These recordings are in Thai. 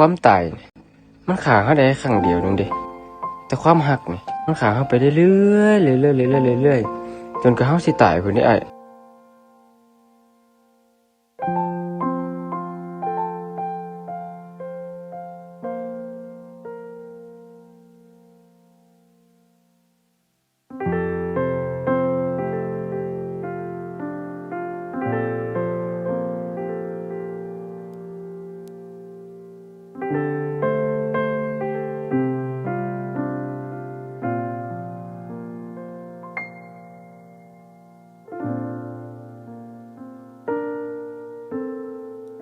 ความตายนี่มันขาเขาได้ครั้งเดียวนึงเด้แต่ความหักนี่มันขาเขาไปเรื่อยๆเรื่อยๆเรื่อยๆเรื่อยๆจนกระทั่งสิตายพุ่นนี่ไอ้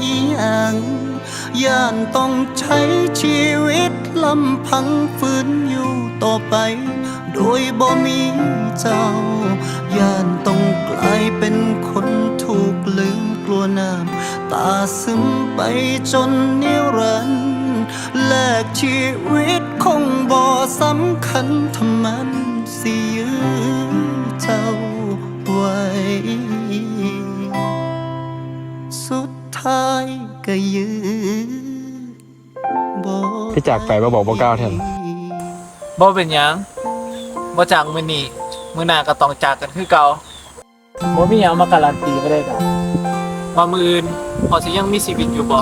อีหยังย่านต้องใช้ชีวิตลำพังฝืนอยู่ต่อไป โดยบ่มีเจ้า ย่านต้องกลายเป็นคนถูกลืมกลัวน้ำตาซึมไปจนนิรันดร์แลกชีวิตคงบ่สำคัญทำมันสิยื้อเจ้าไว้ ท้ายก็ยื้อบ่ที่จากไปบ่บอกบ่กล่าวแทน บ่เป็นหยังบ่จากมื้อนี้มื้อหน้าก็ต้องจากกันคือเก่าบ่มีหยังมาการันตีบ่ได้ดอกว่ามื้ออื่นพอสิยังมีชีวิตอยู่บ่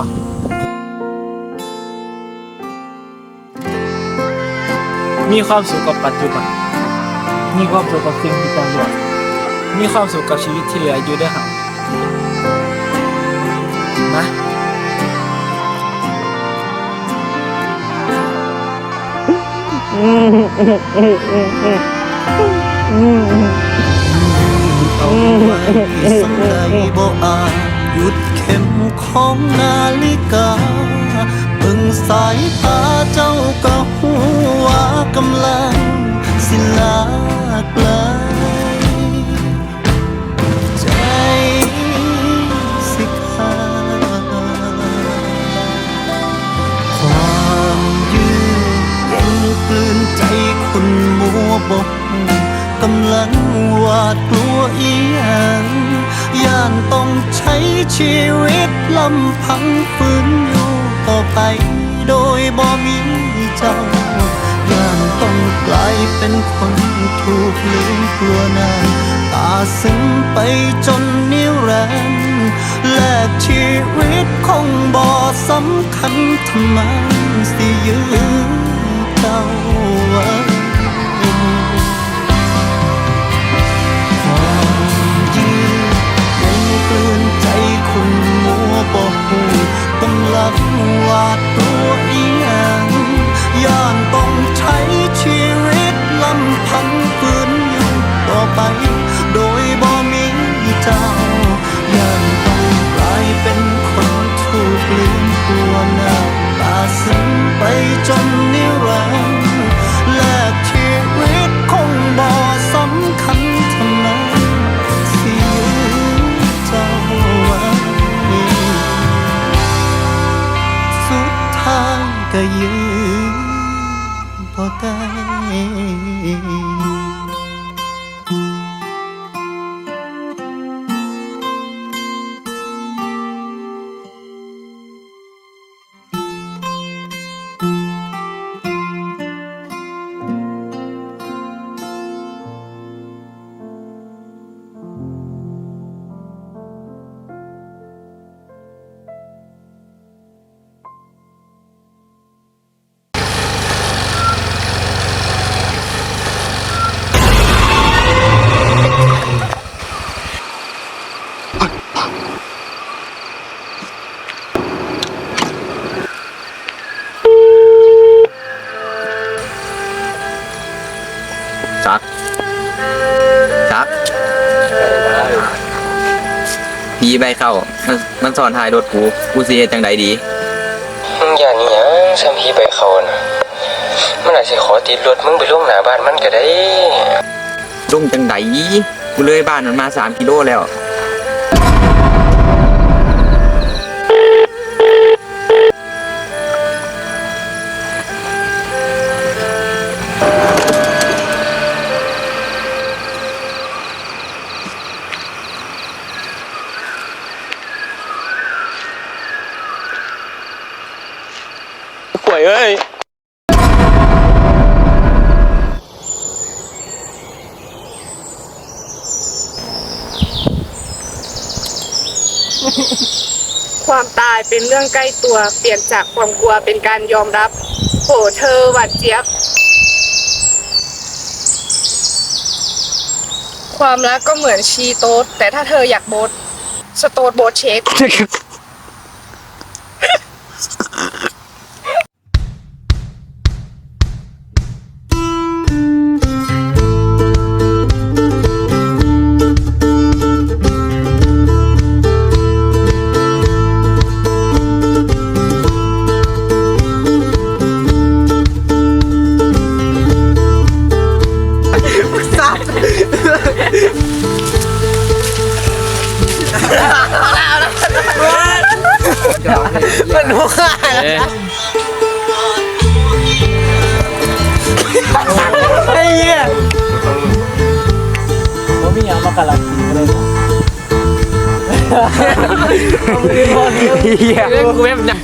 มีความสุขกับปัจจุบัน มีความสุขกับสิ่งที่ต้องรอมีความสุขกับชีวิตที่เหลืออยู่เด้วยครับ นะ เอาไว้สักใดบ่อาจหยุดเข็มของนาฬิกาเบิ่งสายตาเจ้า บกกำลังหวาดกลัวอีหยังย่านต้องใช้ชีวิตลำพังฝืนอยู่ต่อไป โดยบ่มีเจ้าย่านต้องกลายเป็นคนถูกลืมกลัวน้ำตาซึมไปจนนิรันดร์แลกชีวิตคงบ่สำคัญทำไมสิยื้ จนนิรันดร์แลกชีวิตคงบ่สำคัญทำไมสิยื้อเจ้าไว้สุดท้ายก็ยืนบ่ได้ ผีใบเข้า มันมันสอนท้ายรถกู กูสิเฮ็ดจังใดดี มึงอย่างนี้ยังซ้ำพีไปเขานะมันอาจจะขอติดรถมึงไปล่วงหน้าบ้านมันก็ได้ลงจังใดกูเลยบ้านมันมา3กิโลแล้ว วยเอ้ยความตายเป็นเรื่องใกล้ตัวเปลี่ยนจากความกลัวเป็นการยอมรับโหเธอหวัดเจี๊ยบ ความรักก็เหมือนชีโต๊ดแต่ถ้าเธออยากโบดสโต๊ดโบดเช คบ่มีหยังมาการันตีก็ได้นะเอามือพอดีเฮียกูแบบหนัก